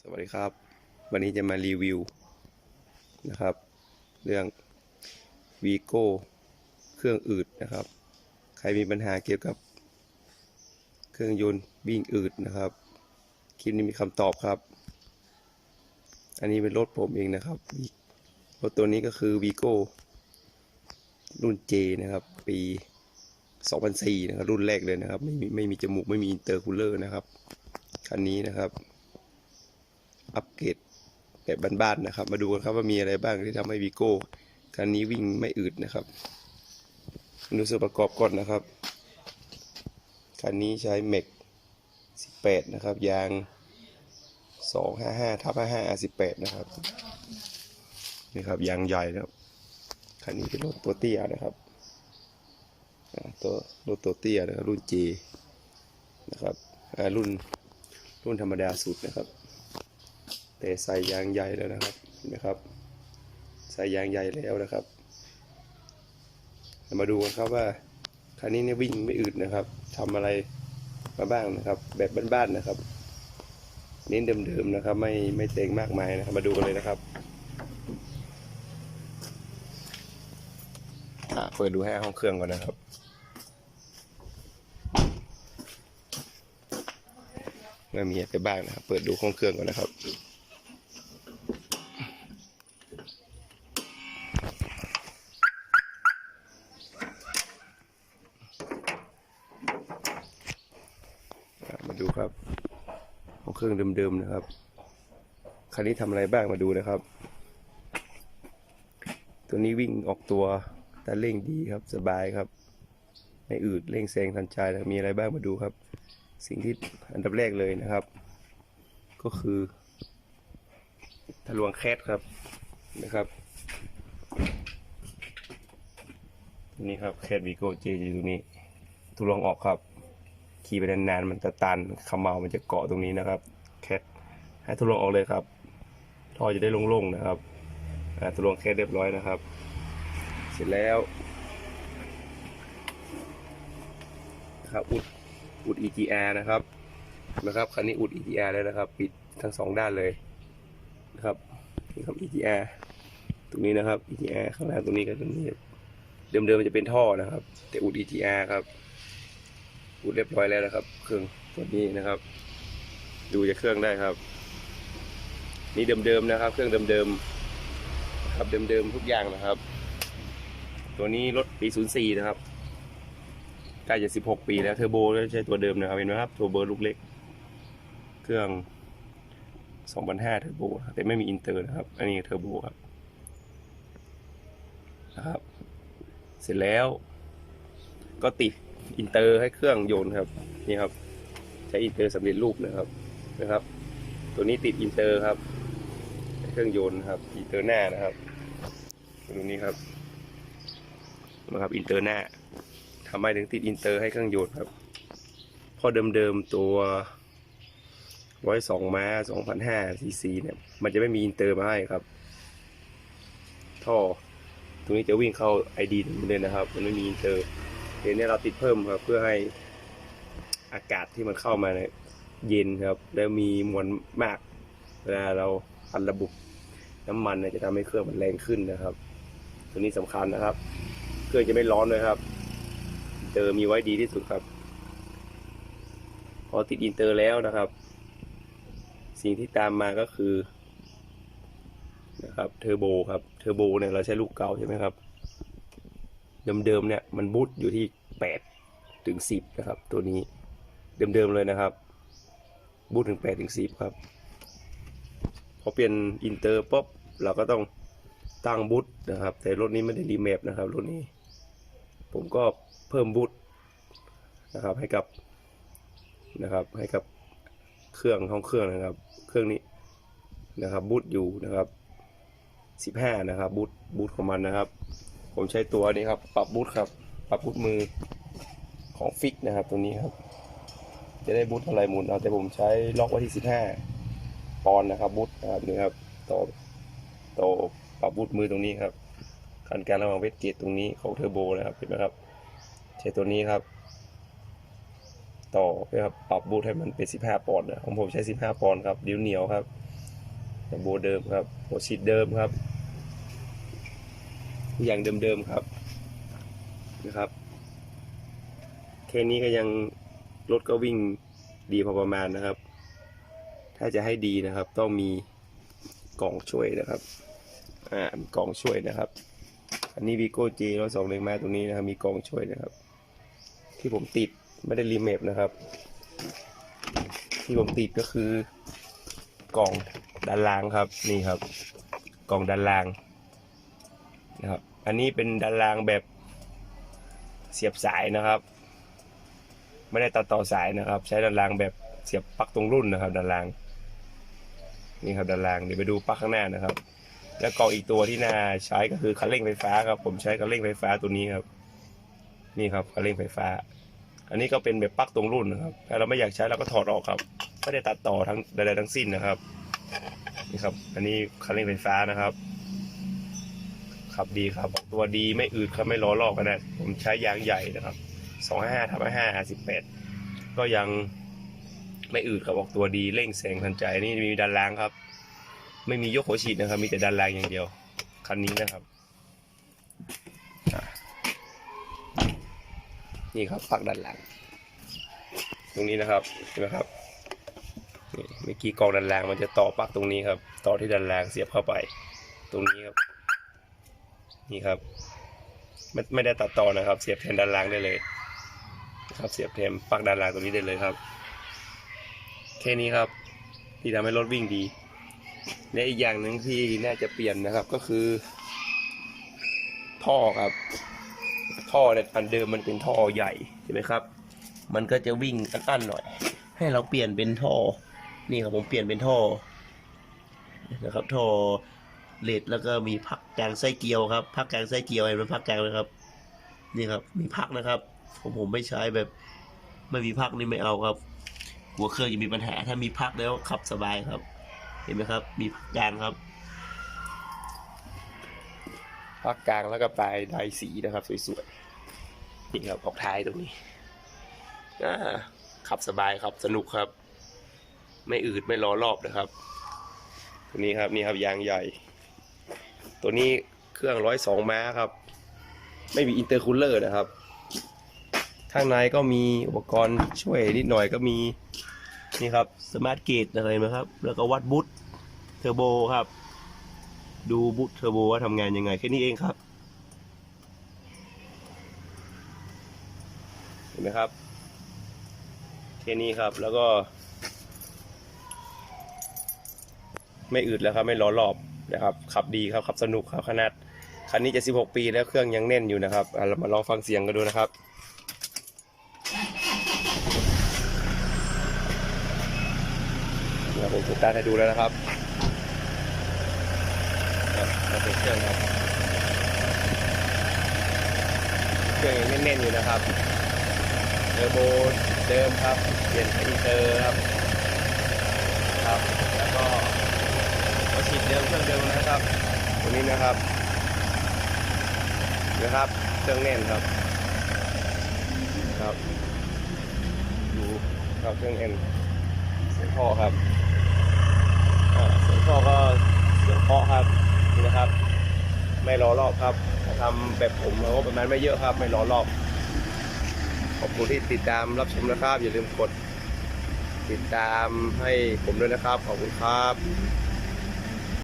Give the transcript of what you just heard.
สวัสดีครับ วันนี้จะมารีวิวนะครับ เรื่องวีโก้เครื่องอืดนะครับ ใครมีปัญหาเกี่ยวกับ เครื่องยนต์วิ่งอืดนะครับคลิปนี้มีคำตอบครับ อันนี้เป็นรถผมเองนะครับรถตัวนี้ก็คือวีโก้รุ่น J นะครับ ปี 2004 นะครับ รุ่นแรกเลยนะครับ ไม่มีไม่มีจมูก ไม่มีอินเตอร์คูลเลอร์นะครับ คันนี้นะครับ อัปเกรดแบบบ้านๆนะครับ มาดูกันครับว่ามีอะไรบ้างที่ทำให้วีโก้คันนี้วิ่งไม่อืดนะครับดูส่วนประกอบก่อนนะครับคันนี้ใช้เมก18 นะครับ ยาง 255ทับ55 18 นะครับนี่ครับยางใหญ่นะครับคันนี้เป็นรถตัวเตี้ยนะครับตัวรถตัวเตี้ยนะครับรุ่น J นะครับรุ่นรุ่นธรรมดาสุดนะครับ แต่ใส่ยางใหญ่แล้วนะครับเห็นไหมครับ ใส่ยางใหญ่แล้วนะครับมาดูกันครับว่าคันนี้เนี่ยวิ่งไม่อืดนะครับทำอะไรมาบ้างนะครับ แบบบ้านๆนะครับ เน้นเดิมๆนะครับ ไม่ไม่เต็งมากมายนะครับ มาดูกันเลยนะครับเปิดดูให้ห้องเครื่องก่อนนะครับว่มีอะไรบ้างนะครับ เปิดดูห้องเครื่องก่อนนะครับ อะมาดู ครับห้องเครื่องเดิมๆนะครับคันนี้ทำอะไรบ้างมาดูนะครับ ตัวนี้วิ่งออกตัวแต่เร่งดีครับสบายครับ ไม่อืดเร่งแซงทันใจนะมีอะไรบ้างมาดูครับ สิ่งที่อันดับแรกเลยนะครับ ก็คือทะลวงแคทครับนะครับนี่ครับแคทวีโก้เจอยู่ตรงนี้ทะลวงออกครับ ขี่ไปนานๆมันจะตันขมเมามันจะเกาะตรงนี้นะครับ แคทให้ทะลวงออกเลยครับท่อจะได้โล่งๆนะครับทะลวงแคทเรียบร้อยนะครับ เสร็จแล้วครับอุดอุด EGR นะครับนะครับคันนี้อุด EGR แล้วนะครับ ปิดทั้งสองด้านเลยนะครับนี่ครับ EGR ตรงนี้นะครับ EGR ข้างล่างตรงนี้กับตรงนี้เดิมๆมันจะเป็นท่อนะครับ แต่อุด EGR ครับ อุดเรียบร้อยแล้วนะครับ เครื่องตัวนี้นะครับ ดูจากเครื่องได้ครับ นี่เดิมๆนะครับ เครื่องเดิมๆครับเดิมๆทุกอย่างนะครับ ตัวนี้รถปี 04 นะครับใกล้จะ 16 ปีแล้วเทอร์โบก็ใช้ตัวเดิมนะครับเห็นไหมครับตัวเบอร์ลูกเล็ก เครื่อง2005เทอร์โบแต่ไม่มีอินเตอร์นะครับ อันนี้เทอร์โบครับนะครับ เสร็จแล้วก็ติด อินเตอร์ให้เครื่องโยนครับนี่ครับ ใช้อินเตอร์สำเร็จรูปนะครับนะครับ ตัวนี้ติดอินเตอร์ครับเครื่องโยนครับอินเตอร์หน้านะครับตรงนี้ครับนะครับอินเตอร์หน้าทำไมถึงติดอินเตอร์ให้เครื่องยนต์ครับเพราะเดิมๆตัวร้อยสองม้าสองพันห้าซีซีเนี่ยมันจะไม่มีอินเตอร์มาให้ครับ ท่อ ตรงนี้จะวิ่งเข้าไอดีเลยนะครับ มันไม่มีอินเตอร์ เดี๋ยวนี้เราติดเพิ่มครับ เพื่อให้อากาศที่มันเข้ามาเนี่ยเย็นครับ แล้วมีมวลมากเวลาเราพันระบบน้ำมันเนี่ยจะทำให้เครื่องมันแรงขึ้นนะครับ ตัวนี้สำคัญนะครับ เครื่องจะไม่ร้อนเลยครับเตอร์มีไว้ดีที่สุดครับ พอติดอินเตอร์แล้วนะครับ สิ่งที่ตามมาก็คือนะครับเทอร์โบครับเทอร์โบเนี่ยเราใช้ลูกเก่าใช่ไหมครับ เดิมๆเนี่ยมันบูตอยู่ที่ 8 ถึง 10 นะครับ ตัวนี้เดิมๆเลยนะครับ บูตถึง 8 ถึง 10 ครับ พอเปลี่ยนอินเตอร์ปุ๊บเราก็ต้องตั้งบูตนะครับ แต่รถนี้ไม่ได้รีแมปนะครับรถนี้ ผมก็เพิ่มบูตนะครับให้กับนะครับให้กับเครื่องห้องเครื่องนะครับ เครื่องนี้นะครับบูตอยู่นะครับสิบห้านะครับบูตบูตของมันนะครับ ผมใช้ตัวนี้ครับ ปรับบูตครับ ปรับบูตมือของฟิกนะครับ ตัวนี้ครับ จะได้บูตอะไรหมุนเอาแต่ผมใช้ล็อกไว้ที่สิบห้าปอนด์นะครับบูตนะครับนี่ครับต่อต่อปรับบูตมือตรงนี้ครับการการระหว่างเวทเกตตรงนี้ของเทอร์โบนะครับเห็นไหมครับ ใช้ตัวนี้ครับ ต่อครับปรับบูทให้มันเป็น15ปอนด์นะของผมใช้15ปอนด์ครับ ดิ้วเหนียวครับแต่โบเดิมครับหัวฉีดเดิมครับ อย่างเดิมๆครับนะครับแค่นี้ก็ยังรถก็วิ่งดีพอประมาณนะครับ ถ้าจะให้ดีนะครับ ต้องมีกล่องช่วยนะครับอ่ากล่องช่วยนะครับ อันนี้วีโก้จีร้อยสองเลงมาตรงนี้นะครับมีกล่องช่วยนะครับ ที่ผมติดไม่ได้รีเมปนะครับ ที่ผมติดก็คือกล่องด้านล่างครับนี่ครับ กล่องด้านล่าง นะครับ อันนี้เป็นด้านล่างแบบเสียบสายนะครับ ไม่ได้ตัดต่อสายนะครับ ใช้ด้านล่างแบบเสียบปลั๊กตรงรุ่นนะครับด้านล่างนี่ครับด้านล่างเดี๋ยวไปดูปลั๊กข้างหน้านะครับ แล้วกล่องอีกตัวที่น่าใช้ก็คือคันเร่งไฟฟ้าครับ ผมใช้คันเร่งไฟฟ้าตัวนี้ครับ นี่ครับคันเร่งไฟฟ้า อันนี้ก็เป็นแบบปลั๊กตรงรุ่นนะครับ ถ้าเราไม่อยากใช้เราก็ถอดออกครับไม่ได้ตัดต่อทั้งใดๆทั้งสิ้นนะครับ นี่ครับ อันนี้คันเร่งไฟฟ้านะครับ ขับดีครับออกตัวดีไม่อืดครับไม่ล้อลอกนะผมใช้ยางใหญ่นะครับสองห้าทำให้ห้าห้าสิบแปดก็ยังไม่อืดครับออกตัวดีเร่งแสงทันใจนี่มีดันล้างครับ ไม่มียกหัวฉีดนะครับ มีแต่ดันล้างอย่างเดียวคันนี้นะครับนี่ครับปักดันหลัง ตรงนี้นะครับเห็นไหมครับเมื่อกี้กองดันแรงมันจะต่อปักตรงนี้ครับ ต่อที่ดันแรงเสียบเข้าไป ตรงนี้ครับ นี่ครับไม่ไม่ได้ตัดต่อนะครับ เสียบแทนดันแรงได้เลย ครับเสียบแทนปักดันแรงตรงนี้ได้เลยครับ แค่นี้ครับ ที่ทำให้รถวิ่งดี และอีกอย่างหนึ่งที่น่าจะเปลี่ยนนะครับก็คือ ท่อครับ ท่อเนี่ยอันเดิมมันเป็นท่อใหญ่ใช่ไหมครับ มันก็จะวิ่งอั้นๆหน่อย ให้เราเปลี่ยนเป็นท่อ นี่ครับผมเปลี่ยนเป็นท่อนะครับท่อ เลดแล้วก็มีพักแกงไส้เกี๊ยวครับพักแกงไส้เกี๊ยวเห็นไหมพักแกงเลยครับ นี่ครับ มีพักนะครับ ผมผมไม่ใช้แบบ ไม่มีพักนี่ไม่เอาครับหัวเครื่องจะมีปัญหา ถ้ามีพักแล้วขับสบายครับ เห็นไหมครับ มีพักกงครับพักกลางแล้วก็ปลายลายสีนะครับ สวยๆนี่ครับออกท้ายตรงนี้ขับสบายครับสนุกครับ ไม่อืดไม่ล้อรอบนะครับ ตัวนี้ครับนี่ครับยางใหญ่ ตัวนี้เครื่องร้อยสองม้าครับ ไม่มีอินเตอร์คูลเลอร์นะครับ ข้างในก็มีอุปกรณ์ช่วยนิดหน่อยก็มีนี่ครับสมาร์ทเกตอะไรนะครับ แล้วก็วัดบุตเทอร์โบครับ ดูบุตเทอร์โบว่าทำงานยังไงแค่นี้เองครับเห็นไหมครับแค่นี้ครับแล้วก็ ไม่อืดแล้วครับ ไม่ล้อรอบ นะครับขับดีครับขับสนุกครับขนาดคันนี้จะ 16 ปีแล้วเครื่องยังแน่นอยู่นะครับเรามาลองฟังเสียงกันดูนะครับเดี๋ยวผมสตาร์ทให้ดูแล้วนะครับครับมาเป็นเครื่องครับเครื่องยังแน่นๆอยู่นะครับเทอร์โบเดิมครับเปลี่ยนเป็นอินเตอร์ครับ แล้วก็หัวฉีดเดิมเครื่องเดิมนะครับ ตัว นี้นะครับนะครับเครื่องแน่นครับ ครับดูครับเครื่องแน่นเสียงท่อครับเสียงท่อก็เสียงเคาะครับนี่นะครับ ไม่รอรอบครับทำแบบผมเราก็ประมาณไม่เยอะครับ ไม่รอรอบขอบคุณที่ติดตามรับชมนะครับ อย่าลืมกดติดตามให้ผมด้วยนะครับ ขอบคุณครับ